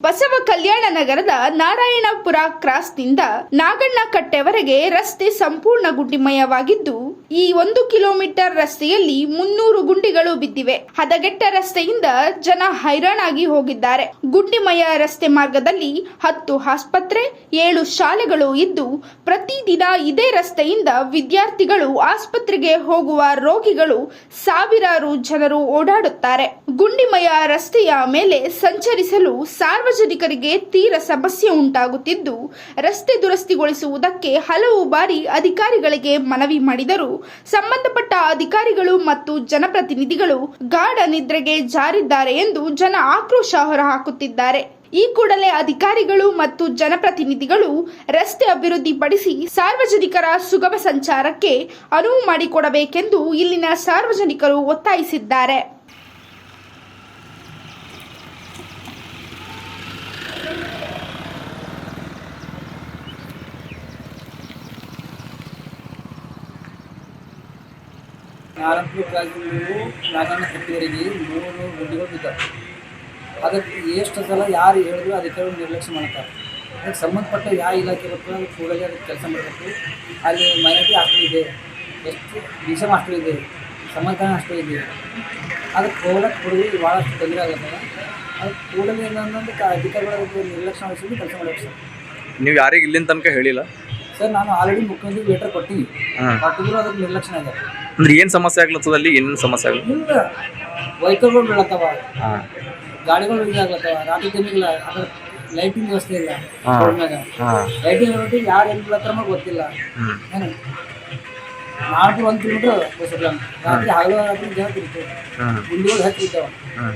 ಬಸವ ಕಲ್ಯಾಣ ನಗರದ ನಾರಾಯಣಪುರ ಕ್ರಾಸ್ನಿಂದ ನಾಗಣ್ಣ ಕಟ್ಟೆವರೆಗೆ ರಸ್ತೆ ಸಂಪೂರ್ಣ ಗುಂಡಿಮಯವಾಗಿದ್ದು ಈ ಒಂದು ಕಿಲೋಮೀಟರ್ ರಸ್ತೆಯಲ್ಲಿ ಮುನ್ನೂರು ಗುಂಡಿಗಳು ಬಿದ್ದಿವೆ. ಹದಗೆಟ್ಟ ರಸ್ತೆಯಿಂದ ಜನ ಹೈರಾಣಾಗಿ ಹೋಗಿದ್ದಾರೆ. ಗುಂಡಿಮಯ ರಸ್ತೆ ಮಾರ್ಗದಲ್ಲಿ ಹತ್ತು ಆಸ್ಪತ್ರೆ, ಏಳು ಶಾಲೆಗಳು ಇದ್ದು, ಪ್ರತಿದಿನ ಇದೇ ರಸ್ತೆಯಿಂದ ವಿದ್ಯಾರ್ಥಿಗಳು ಆಸ್ಪತ್ರೆಗೆ ಹೋಗುವ ರೋಗಿಗಳು ಸಾವಿರಾರು ಜನರು ಓಡಾಡುತ್ತಾರೆ. ಗುಂಡಿಮಯ ರಸ್ತೆಯ ಮೇಲೆ ಸಂಚರಿಸಲು ಸಾರ್ವಜನಿಕರಿಗೆ ತೀರ ಸಮಸ್ಯೆ ಉಂಟಾಗುತ್ತಿದ್ದು, ರಸ್ತೆ ದುರಸ್ತಿಗೊಳಿಸುವುದಕ್ಕೆ ಹಲವು ಬಾರಿ ಅಧಿಕಾರಿಗಳಿಗೆ ಮನವಿ ಮಾಡಿದರು ಸಂಬಂಧಪಟ್ಟ ಅಧಿಕಾರಿಗಳು ಮತ್ತು ಜನಪ್ರತಿನಿಧಿಗಳು ಗಾಢ ನಿದ್ರೆಗೆ ಜಾರಿದ್ದಾರೆ ಎಂದು ಜನ ಆಕ್ರೋಶ ಹೊರಹಾಕುತ್ತಿದ್ದಾರೆ. ಈ ಕೂಡಲೇ ಅಧಿಕಾರಿಗಳು ಮತ್ತು ಜನಪ್ರತಿನಿಧಿಗಳು ರಸ್ತೆ ಅಭಿವೃದ್ಧಿಪಡಿಸಿ ಸಾರ್ವಜನಿಕರ ಸುಗಮ ಸಂಚಾರಕ್ಕೆ ಅನುವು ಮಾಡಿಕೊಡಬೇಕೆಂದು ಇಲ್ಲಿನ ಸಾರ್ವಜನಿಕರು ಒತ್ತಾಯಿಸಿದ್ದಾರೆ. ನಾಲ್ಕು ರಾಜ್ಯಗಳು ರಾಜನ ಕಟ್ಟಿವರಿಗೆ ಮೂರು ಗುಂಡಿಗಳು ಬಿದ್ದಾವೆ. ಅದಕ್ಕೆ ಎಷ್ಟು ಸಲ ಯಾರು ಹೇಳಿದ್ರು ಅದಕ್ಕೆ ನಿರ್ಲಕ್ಷ್ಯ ಮಾಡ್ತಾರೆ. ಅದಕ್ಕೆ ಸಂಬಂಧಪಟ್ಟ ಯಾವ ಇಲಾಖೆ ಬರ್ತದೆ ಅದು ಕೂಡಲೇ ಅದಕ್ಕೆ ಕೆಲಸ ಮಾಡಬೇಕು. ಅಲ್ಲಿ ಮೈನಾರಿಟಿ ಹಾಸ್ಟೆಲ್ ಇದೆ. ಎಷ್ಟು ಡಿಸಮ್ ಹಾಸ್ಟೆಲ್ ಇದೆ. ಸಮಾಧಾನ ಹಾಸ್ಟೆಲ್ ಇದೆ. ಅದಕ್ಕೆ ಹೋಗಕ್ಕೆ ಕೊಡೋದು ಭಾಳಷ್ಟು ತೊಂದರೆ ಆಗುತ್ತೆ. ಅದಕ್ಕೆ ಕೂಡಲೇ ಏನಂದ್ರೆ ಅಧಿಕಾರಿಗಳು ಅದಕ್ಕೆ ನಿರ್ಲಕ್ಷ್ಯ ವಹಿಸಿದ್ರು ಕೆಲಸ ಮಾಡಬೇಕು ಸರ್. ನೀವು ಯಾರಿಗೆ ಇಲ್ಲಿನ ತನಕ ಹೇಳಿಲ್ಲ? ಸರ್ ನಾನು ಆಲ್ರೆಡಿ ಮುಖ್ಯಮಂತ್ರಿ ಲೆಟರ್ ಕೊಟ್ಟಿನಿ. ಹಾಂ. ಕೊಟ್ಟಿದ್ರು ಅದಕ್ಕೆ ನಿರ್ಲಕ್ಷ್ಯ ಆಗಿದೆ. ಅಂದ್ರೆ ಏನ್ ಸಮಸ್ಯೆ ಆಗ್ಲತ್ತದ ಅಲ್ಲಿ? ಏನೇನ್ ಸಮಸ್ಯೆ ಇಲ್ಲ. ವೆಹಿಕಲ್ಗಳು ಬೀಳತ್ತವ. ಹಾಂ. ಗಾಡಿಗಳು ಇದಾಗ್ಲತ್ತವ ರಾತ್ರಿ ದಿನಗಳ ಅದ್ರ ಲೈಟಿಂಗ್ ವ್ಯವಸ್ಥೆ ಇಲ್ಲ. ಹಾ. ರೋಡ್ನಾಗ ಹಾಂ. ಲೈಟಿಂಗ್ ಯಾರು ಎಲ್ಲಿ ಬೀಳತ್ತಾರ ಗೊತ್ತಿಲ್ಲ. ಹ್ಞೂ ಏನು? ನಾಲ್ಕು ಒಂದು ಕಿಲೋಮೀಟ್ರ್ ಬಸ್ ರಾತ್ರಿ ಹಗಲು ರಾತ್ರಿ ಜನ ತಿರುಗ್ತವೆ ಹ್ಞೂ ಗುಂಡಿಗಳು ಹತ್ತಿರ್ತಾವ ಹ್ಞೂ